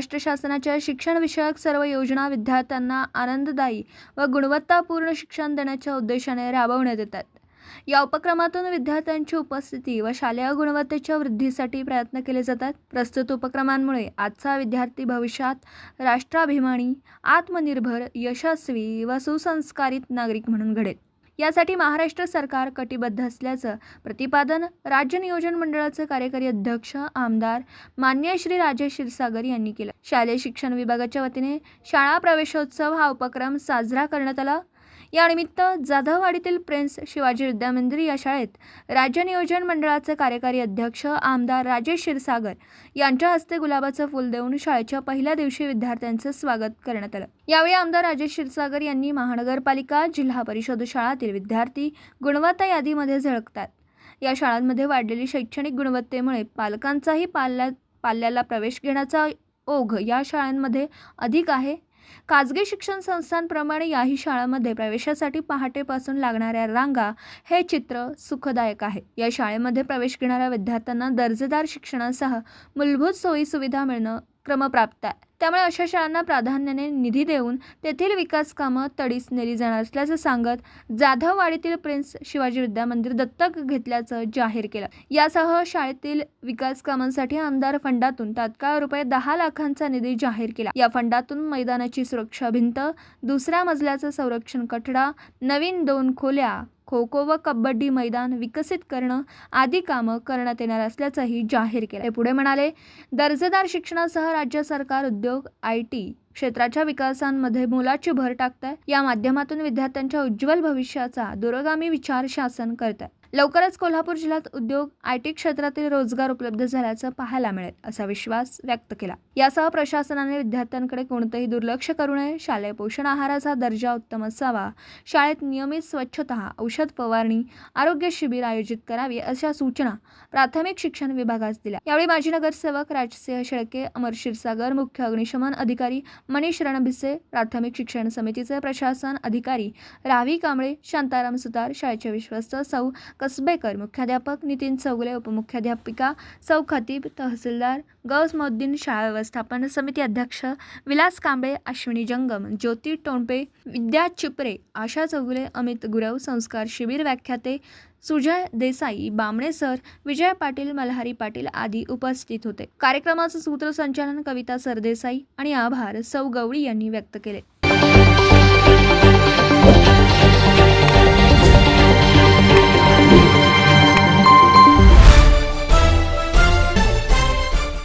महाराष्ट्र शासनाच्या शिक्षणविषयक सर्व योजना विद्यार्थ्यांना आनंददायी व गुणवत्तापूर्ण शिक्षण देण्याच्या उद्देशाने राबवण्यात येतात. या उपक्रमातून विद्यार्थ्यांची उपस्थिती व शालेय गुणवत्तेच्या वृद्धीसाठी प्रयत्न केले जातात. प्रस्तुत उपक्रमांमुळे आजचा विद्यार्थी भविष्यात राष्ट्राभिमानी आत्मनिर्भर यशस्वी व सुसंस्कारित नागरिक म्हणून घडेल. यासाठी महाराष्ट्र सरकार कटिबद्ध असल्याचं प्रतिपादन राज्य नियोजन मंडळाचे कार्यकारी अध्यक्ष आमदार मान्य श्री राजेश क्षीरसागर यांनी केलं. शालेय शिक्षण विभागाच्या वतीने शाळा प्रवेशोत्सव हा उपक्रम साजरा करण्यात आला. यानिमित्त जाधववाडीतील प्रिन्स शिवाजी विद्यामंदिर या शाळेत राज्य नियोजन मंडळाचे कार्यकारी अध्यक्ष आमदार राजेश क्षीरसागर यांच्या हस्ते गुलाबाचं फूल देऊन शाळेच्या पहिल्या दिवशी विद्यार्थ्यांचं स्वागत करण्यात आलं. यावेळी आमदार राजेश क्षीरसागर यांनी महानगरपालिका जिल्हा परिषद शाळातील विद्यार्थी गुणवत्ता यादीमध्ये झळकतात. या शाळांमध्ये वाढलेली शैक्षणिक गुणवत्तेमुळे पालकांचाही पाल्या पाल्याला प्रवेश घेण्याचा ओघ या शाळांमध्ये अधिक आहे. खाजगी शिक्षण संस्थांप्रमाणे याही शाळांमध्ये प्रवेशासाठी पहाटेपासून लागणाऱ्या रांगा हे चित्र सुखदायक आहे. या शाळेमध्ये प्रवेश घेणाऱ्या विद्यार्थ्यांना दर्जेदार शिक्षणासह मूलभूत सोयी सुविधा मिळणं क्रमप्राप्त आहे. त्यामुळे अशा शाळांना प्राधान्याने निधी देऊन तेथील विकास कामं तडीस नेली जाणार असल्याचं सांगत जाधववाडीतील प्रिन्स शिवाजी विद्यामंदिर दत्तक घेतल्याचं जाहीर केलं. यासह शाळेतील विकास कामांसाठी आमदार फंडातून तात्काळ रुपये दहा लाखांचा निधी जाहीर केला. या फंडातून मैदानाची सुरक्षा भिंत दुसऱ्या मजल्याचं संरक्षण कठडा नवीन दोन खोल्या खो खो व कबड्डी मैदान विकसित करणं आदी कामं करण्यात येणार असल्याचंही जाहीर केलं. ते पुढे म्हणाले दर्जेदार शिक्षणासह राज्य सरकार उद्योग आय टी क्षेत्राच्या विकासांमध्ये मोलाची भर टाकत आहे या माध्यमातून विद्यार्थ्यांच्या उज्ज्वल भविष्याचा दूरगामी विचार शासन करत आहे लवकरच कोल्हापूर जिल्ह्यात उद्योग आय टी क्षेत्रातील रोजगार उपलब्ध झाल्याचं पाहायला मिळेल असा विश्वास व्यक्त केला. यासह प्रशासनाने विद्यार्थ्यांकडे कोणतंही दुर्लक्ष करू नये शालेय पोषण आहाराचा दर्जा उत्तम असावा शाळेत नियमित स्वच्छता औषध फवारणी आरोग्य शिबिर आयोजित करावी अशा सूचना प्राथमिक शिक्षण विभागास दिल्या. यावेळी माजी नगरसेवक राजसिंह शेळके अमर क्षीरसागर मुख्य अग्निशमन अधिकारी मनीष रणभिसे प्राथमिक शिक्षण समितीचे प्रशासन अधिकारी रावी कांबळे शांताराम सुतार शाळेचे विश्वस्त सौ कसबेकर मुख्याध्यापक नितीन चौगले उपमुख्याध्यापिका सौ खतीब तहसीलदार गौस मोद्दीन शाळा व्यवस्थापन समिती अध्यक्ष विलास कांबळे अश्विनी जंगम ज्योती टोंडपे विद्या चिपरे आशा चौगुले अमित गुरव संस्कार शिबिर व्याख्याते सुजय देसाई बामणे सर विजय पाटील मल्हारी पाटील आदी उपस्थित होते. कार्यक्रमाचं सूत्रसंचालन कविता सरदेसाई आणि आभार सौ गवळी यांनी व्यक्त केले.